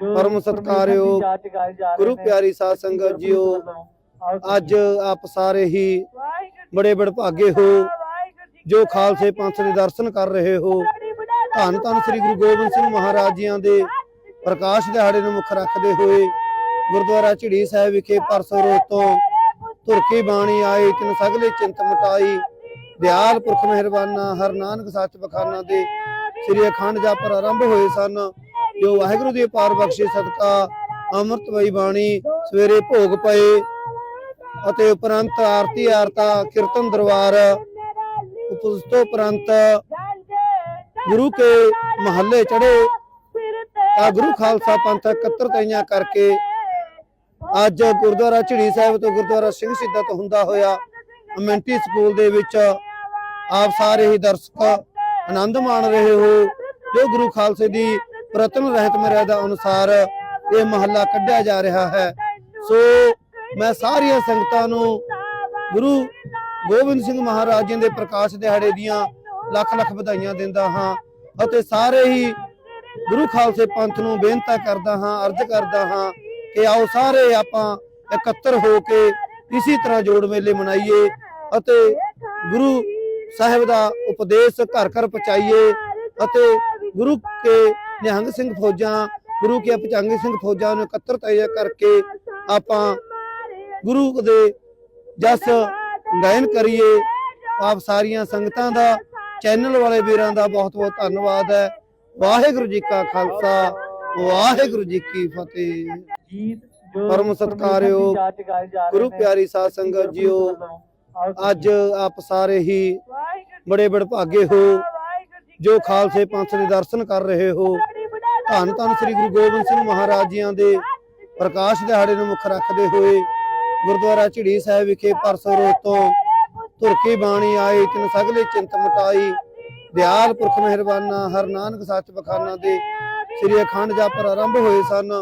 ਪਰਮ ਸਤਿਕਾਰਯੋਗ ਗੁਰੂ ਪਿਆਰੀ ਸਾਧ ਸੰਗਤ ਜੀਓ ਅੱਜ ਆਪ ਸਾਰੇ ਹੀ ਬੜੇ ਬੜਭਾਗੇ ਹੋ ਜੋ ਖਾਲਸੇ ਪੰਥ ਦੇ ਦਰਸ਼ਨ ਕਰ ਰਹੇ ਹੋ। ਧੰਨ ਧੰਨ ਸ੍ਰੀ ਗੁਰੂ ਗੋਬਿੰਦ ਸਿੰਘ ਮਹਾਰਾਜ ਜੀਆਂ ਦੇ ਪ੍ਰਕਾਸ਼ ਦਿਹਾੜੇ ਨੂੰ ਮੁੱਖ ਰੱਖਦੇ ਹੋਏ ਗੁਰਦੁਆਰਾ ਝਿੜੀ ਸਾਹਿਬ ਵਿਖੇ ਪਰਸੋਂ ਰੋਜ਼ ਤੋਂ ਧੁਰਕੀ ਬਾਣੀ ਆਏ ਤਿਨ ਸਗਲੇ ਚਿੰਤ ਮਟਾਈ। ਦਿਆਲ ਪੁਰਖ ਮਿਹਰਬਾਨਾ ਹਰ ਨਾਨਕ ਸੱਚ ਬਖਾਨਾ ਦੇ ਸ੍ਰੀ ਅਖੰਡ ਜਪ ਆਰੰਭ ਹੋਏ ਸਨ। ਜੋ ਵਾਹਿਗੁਰੂ ਦੀ ਅਪਾਰ ਬਖਸ਼ੇ, ਸਦਕਾ ਅੰਮ੍ਰਿਤਮਈ ਬਾਣੀ, ਸਵੇਰੇ ਭੋਗ ਪਏ ਅਤੇ ਉਪਰੰਤ ਆਰਤੀ ਆਰਤਾ, ਕੀਰਤਨ ਦਰਬਾਰ ਉਸ ਤੋਂ ਉਪਰੰਤ ਗੁਰੂ ਕੇ ਮਹੱਲੇ ਚੜੇ ਤਾਂ ਗੁਰੂ ਖਾਲਸਾ ਪੰਥ ਇਕੱਤਰਤਾਈਆਂ ਕਰਕੇ ਅੱਜ ਗੁਰਦੁਆਰਾ ਝਿੜੀ ਸਾਹਿਬ ਤੋਂ ਗੁਰਦੁਆਰਾ ਸਿੰਘ ਸਿੱਧਾ ਤੋਂ ਹੁੰਦਾ ਹੋਇਆ ਅਮੈਂਟੀ ਸਕੂਲ ਦੇ ਵਿੱਚ ਆਪ ਸਾਰੇ ਹੀ ਦਰਸ਼ਕ ਆਨੰਦ ਮਾਣ ਰਹੇ ਹੋ। ਜੋ ਗੁਰੂ ਖਾਲਸੇ ਦੀ ਪ੍ਰਤਨ ਰਹਿਤ ਮਰਿਆਦਾ ਅਨੁਸਾਰ ਇਹ ਮਹੱਲਾ ਕੱਢਿਆ ਜਾ ਰਿਹਾ ਹੈ। ਸੋ ਮੈਂ ਸਾਰੀਆਂ ਸੰਗਤਾਂ ਨੂੰ ਗੁਰੂ ਗੋਬਿੰਦ ਸਿੰਘ ਮਹਾਰਾਜ ਜੀ ਦੇ ਪ੍ਰਕਾਸ਼ ਦਿਹਾੜੇ ਦੀਆਂ ਲੱਖ ਲੱਖ ਵਧਾਈਆਂ ਦਿੰਦਾ ਹਾਂ ਅਤੇ ਸਾਰੇ ਹੀ ਗੁਰੂ ਖਾਲਸੇ ਪੰਥ ਨੂੰ ਬੇਨਤੀ ਕਰਦਾ ਹਾਂ, ਅਰਜ਼ ਕਰਦਾ ਹਾਂ ਕਿ ਆਓ ਸਾਰੇ ਆਪਾਂ ਇਕੱਤਰ ਹੋ ਕੇ ਇਸੇ ਤਰ੍ਹਾਂ ਜੋੜ ਮੇਲੇ ਮਨਾਈਏ ਅਤੇ ਗੁਰੂ ਸਾਹਿਬ ਦਾ ਉਪਦੇਸ਼ ਘਰ ਘਰ ਪਹੁੰਚਾਈਏ ਅਤੇ ਗੁਰੂ ਕੇ ਨਿਹੰਗ ਸਿੰਘ ਫੌਜਾਂ ਗੁਰੂ ਕੇ ਪਚੰਗੀ ਸਿੰਘ ਫੌਜਾਂ ਨੂੰ ਇਕੱਤਰ ਤੈਯ ਕਰਕੇ ਆਪਾਂ ਗੁਰੂ ਦੇ ਜਸ ਗਾਇਨ ਕਰੀਏ। ਆਪ ਸਾਰੀਆਂ ਸੰਗਤਾਂ ਦਾ ਚੈਨਲ ਵਾਲੇ ਵੀਰਾਂ ਦਾ ਬਹੁਤ ਬਹੁਤ ਧੰਨਵਾਦ ਹੈ। ਵਾਹਿਗੁਰੂ ਜੀ ਕਾ ਖਾਲਸਾ ਵਾਹਿਗੁਰੂ ਜੀ ਕੀ ਫਤਿਹ। ਪਰਮ ਸਤਿਕਾਰਯੋਗ ਗੁਰੂ ਪਿਆਰੀ ਸਾਧ ਸੰਗਤ ਜੀਓ ਅੱਜ ਆਪ ਸਾਰੇ ਹੀ ਬੜੇ ਬੜਭਾਗੇ ਹੋ। ਜੋ ਖਾਲਸੇ ਪੰਥ ਦੇ ਦਰਸ਼ਨ ਕਰ ਰਹੇ ਹੋ, ਧੰਨ ਧੰਨ ਸ੍ਰੀ ਗੁਰੂ ਗੋਬਿੰਦ ਸਿੰਘ ਮਹਾਰਾਜ ਜੀਆਂ ਦੇ ਪ੍ਰਕਾਸ਼ ਦਿਹਾੜੇ ਨੂੰ ਮੁੱਖ ਰੱਖਦੇ ਹੋਏ ਗੁਰਦੁਆਰਾ ਝਿੜੀ ਸਾਹਿਬ ਵਿਖੇ ਪਰਸੋਂ ਰੋਜ਼ ਤੋਂ ਧੁਰਕੀ ਬਾਣੀ ਆਏ, ਤਿਨ ਸਗਲੇ ਚਿੰਤ ਮਟਾਈ, ਦਿਆਲ ਪੁਰਖ ਮਿਹਰਬਾਨਾ, ਹਰ ਨਾਨਕ ਸੱਚ ਬਖਾਨਾ ਦੇ ਸ੍ਰੀ ਅਖੰਡ ਜਪ ਆਰੰਭ ਹੋਏ ਸਨ।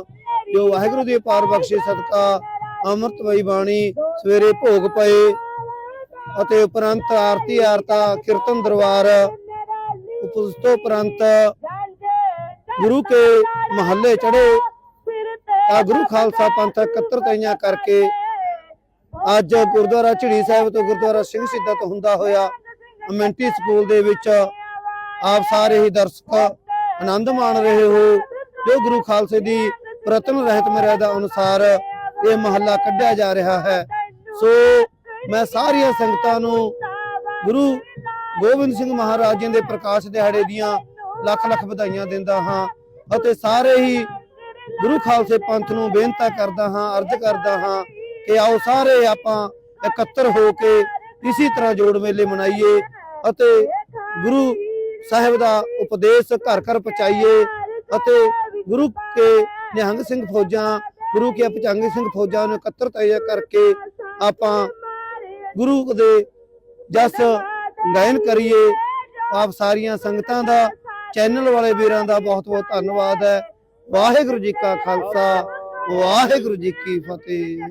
ਜੋ ਵਾਹਿਗੁਰੂ ਦੀ ਅਪਾਰ ਬਖਸ਼ੇ ਸਦਕਾ ਅੰਮ੍ਰਿਤਮਈ ਬਾਣੀ ਸਵੇਰੇ ਭੋਗ ਪਏ ਅਤੇ ਉਪਰੰਤ ਆਰਤੀ ਆਰਤਾ ਕੀਰਤਨ ਦਰਬਾਰ ਉਸ ਤੋਂ ਉਪਰੰਤ ਗੁਰੂ ਕੇ ਮਹੱਲੇ ਚੜੇ ਤਾਂ ਗੁਰੂ ਖਾਲਸਾ ਪੰਥ ਇਕੱਤਰਤਾਈਆਂ ਕਰਕੇ ਅੱਜ ਗੁਰਦੁਆਰਾ ਝਿੜੀ ਸਾਹਿਬ ਤੋਂ ਗੁਰਦੁਆਰਾ ਸਿੰਘ ਸਿੱਧਾ ਤੋਂ ਹੁੰਦਾ ਹੋਇਆ ਅਮੈਂਟੀ ਸਕੂਲ ਦੇ ਵਿੱਚ ਆਪ ਸਾਰੇ ਹੀ ਦਰਸ਼ਕ ਆਨੰਦ ਮਾਣ ਰਹੇ ਹੋ। ਜੋ ਗੁਰੂ ਖਾਲਸੇ ਦੀ ਪ੍ਰਤਨ ਰਹਿਤ ਮਰਿਆਦਾ ਅਨੁਸਾਰ ਇਹ ਮਹੱਲਾ ਕੱਢਿਆ ਜਾ ਰਿਹਾ ਹੈ। ਸੋ ਮੈਂ ਸਾਰੀਆਂ ਸੰਗਤਾਂ ਨੂੰ ਗੁਰੂ ਗੋਬਿੰਦ ਸਿੰਘ ਮਹਾਰਾਜ ਜੀ ਦੇ ਪ੍ਰਕਾਸ਼ ਦਿਹਾੜੇ ਦੀਆਂ ਲੱਖ ਲੱਖ ਵਧਾਈਆਂ ਦਿੰਦਾ ਹਾਂ ਅਤੇ ਸਾਰੇ ਹੀ ਗੁਰੂ ਖਾਲਸੇ ਪੰਥ ਨੂੰ ਬੇਨਤੀ ਕਰਦਾ ਹਾਂ, ਅਰਜ਼ ਕਰਦਾ ਹਾਂ ਕਿ ਆਓ ਸਾਰੇ ਆਪਾਂ ਇਕੱਤਰ ਹੋ ਕੇ ਇਸੇ ਤਰ੍ਹਾਂ ਜੋੜ ਮੇਲੇ ਮਨਾਈਏ ਅਤੇ ਗੁਰੂ ਸਾਹਿਬ ਦਾ ਉਪਦੇਸ਼ ਘਰ ਘਰ ਪਹੁੰਚਾਈਏ ਅਤੇ ਗੁਰੂ ਕੇ ਨਿਹੰਗ ਸਿੰਘ ਫੌਜਾਂ, ਗੁਰੂ ਕੇ ਪਚੰਗ ਸਿੰਘ ਫੌਜਾਂ ਨੂੰ ਇਕੱਤਰ ਕਰਕੇ ਆਪਾਂ ਗੁਰੂ ਦੇ ਜਸ ਗਾਇਨ ਕਰੀਏ। ਆਪ ਸਾਰੀਆਂ ਸੰਗਤਾਂ ਦਾ, ਚੈਨਲ ਵਾਲੇ ਵੀਰਾਂ ਦਾ ਬਹੁਤ ਬਹੁਤ ਧੰਨਵਾਦ ਹੈ। ਵਾਹਿਗੁਰੂ ਜੀ ਕਾ ਖਾਲਸਾ, ਵਾਹਿਗੁਰੂ ਜੀ ਕੀ ਫਤਿਹ।